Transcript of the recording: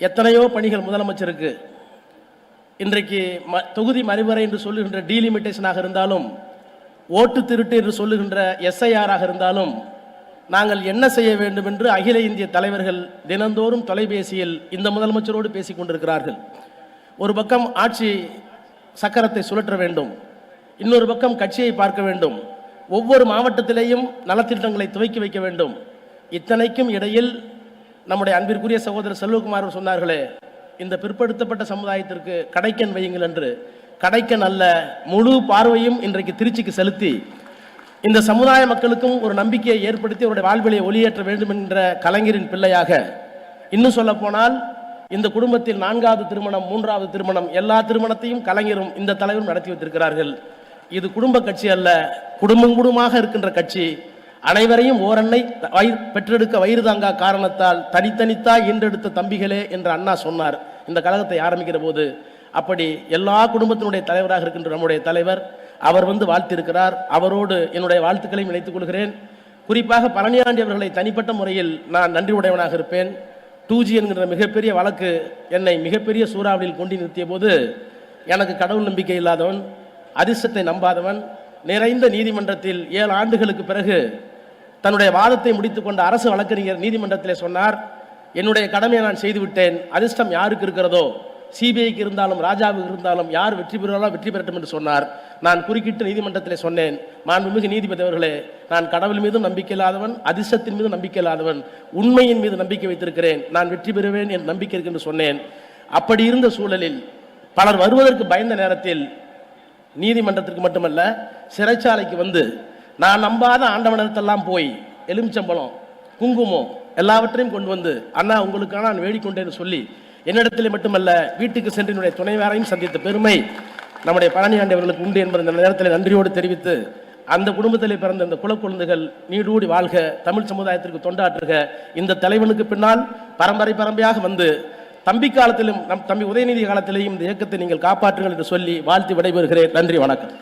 எத்தனையோ பணிகள் முதலமைச்சருக்கு. இன்றைக்கு ம தொகுதி மறுவரை என்று சொல்லுகின்ற டீலிமிட்டேஷனாக இருந்தாலும் ஓட்டு திருட்டு என்று சொல்லுகின்ற எஸ்ஐஆராக இருந்தாலும் நாங்கள் என்ன செய்ய வேண்டும் என்று அகில இந்திய தலைவர்கள் தினந்தோறும் தொலைபேசியில் இந்த முதலமைச்சரோடு பேசிக் கொண்டிருக்கிறார்கள். ஒரு பக்கம் ஆட்சி சக்கரத்தை சுழற்ற வேண்டும். இன்னொரு பக்கம் கட்சியை பார்க்க வேண்டும். ஒவ்வொரு மாவட்டத்திலேயும் நலத்திட்டங்களை துவக்கி வைக்க வேண்டும். இத்தனைக்கும் இடையில் நம்முடைய அன்பிற்குரிய சகோதரர் செல்வகுமார் சொன்னார்களே இந்த பிற்படுத்தப்பட்ட சமுதாயத்திற்கு கடைக்கன் வையுங்கள் என்று. கடைக்கன் அல்ல முழு பார்வையும் இன்றைக்கு திருச்சிக்கு செலுத்தி இந்த சமுதாய மக்களுக்கும் ஒரு நம்பிக்கையை ஏற்படுத்தி அவருடைய வாழ்விலை ஒளியேற்ற வேண்டும் என்ற கலைஞரின் பிள்ளையாக. இன்னும் சொல்ல போனால் இந்த குடும்பத்தில் நான்காவது திருமணம் மூன்றாவது திருமணம் எல்லா திருமணத்தையும் கலைஞரும் இந்த தலைவரும் நடத்தி வைத்திருக்கிறார்கள். இது குடும்ப கட்சி அல்ல குடும்பம் குடும்பமாக இருக்கின்ற கட்சி. அனைவரையும் ஓரன்னை வயிறு பெற்றெடுக்க வயிறு தாங்கா காரணத்தால் தனித்தனித்தாய் ஈன்றெடுத்த தம்பிகளே என்று அண்ணா சொன்னார். இந்த கழகத்தை ஆரம்பிக்கிற போது அப்படி எல்லா குடும்பத்தினுடைய தலைவராக இருக்கின்ற நம்முடைய தலைவர் அவர் வந்து வாழ்த்திருக்கிறார் அவரோடு என்னுடைய வாழ்த்துக்களையும் இணைத்துக் கொள்கிறேன். குறிப்பாக பழனியாண்டி அவர்களை தனிப்பட்ட முறையில் நான் நன்றி உடையவனாக இருப்பேன். டூ ஜி என்கிற மிகப்பெரிய வழக்கு என்னை மிகப்பெரிய சூறாவளியில் கொண்டு நிறுத்திய போது எனக்கு கடவுள் நம்பிக்கை இல்லாதவன் அதிர்ஷ்டத்தை நம்பாதவன் நிறைந்த நீதிமன்றத்தில் ஏழு ஆண்டுகளுக்கு பிறகு தன்னுடைய வாதத்தை முடித்துக்கொண்ட அரசு வழக்கறிஞர் நீதிமன்றத்திலே சொன்னார் என்னுடைய கடமையை நான் செய்துவிட்டேன். அதிர்ஷ்டம் யாருக்கு இருக்கிறதோ சிபிஐக்கு இருந்தாலும் ராஜாவுக்கு இருந்தாலும் யார் வெற்றி பெறுவாரோ வெற்றி பெறட்டும் என்று சொன்னார். நான் குறுக்கிட்டு நீதிமன்றத்திலே சொன்னேன் மாண்புமிகு நீதிபதி அவர்களே நான் கடவுள் மீதும் நம்பிக்கை இல்லாதவன் அதிர்ஷ்டத்தின் மீது நம்பிக்கை இல்லாதவன் உண்மையின் மீது நம்பிக்கை வைத்திருக்கிறேன். நான் வெற்றி பெறுவேன் என் நம்பிக்கை இருக்கு என்று சொன்னேன். அப்படி இருந்த சூழலில் பலர் வருவதற்கு பயந்த நேரத்தில் நீதிமன்றத்திற்கு மட்டுமல்ல சிறைச்சாலைக்கு வந்து நான் நம்பாத ஆண்டவனத்தெல்லாம் போய் எலுமிச்சம்பழம் குங்குமம் எல்லாவற்றையும் கொண்டு வந்து அண்ணா உங்களுக்காக நான் வேடிக்கொண்டேன்னு சொல்லி என்னிடத்தில் மட்டுமல்ல வீட்டுக்கு சென்று என்னுடைய துணைவாரையும் சந்தித்த பெருமை நம்முடைய பழனி ஆண்டவர்களுக்கு உண்டு என்பது இந்த நேரத்தில் நன்றியோடு தெரிவித்து அந்த குடும்பத்திலே பிறந்த இந்த குலக்குழந்தைகள் நீடூடி வாழ்க தமிழ் சமுதாயத்திற்கு தொண்டாற்றுக. இந்த தலைவனுக்கு பின்னால் பரம்பரை பரம்பரையாக வந்து தம்பி காலத்திலும் நம் தம்பி உதயநிதி காலத்திலேயும் இந்த இயக்கத்தை நீங்கள் காப்பாற்றுங்கள் என்று சொல்லி வாழ்த்து விடைபெறுகிறேன். நன்றி வணக்கம்.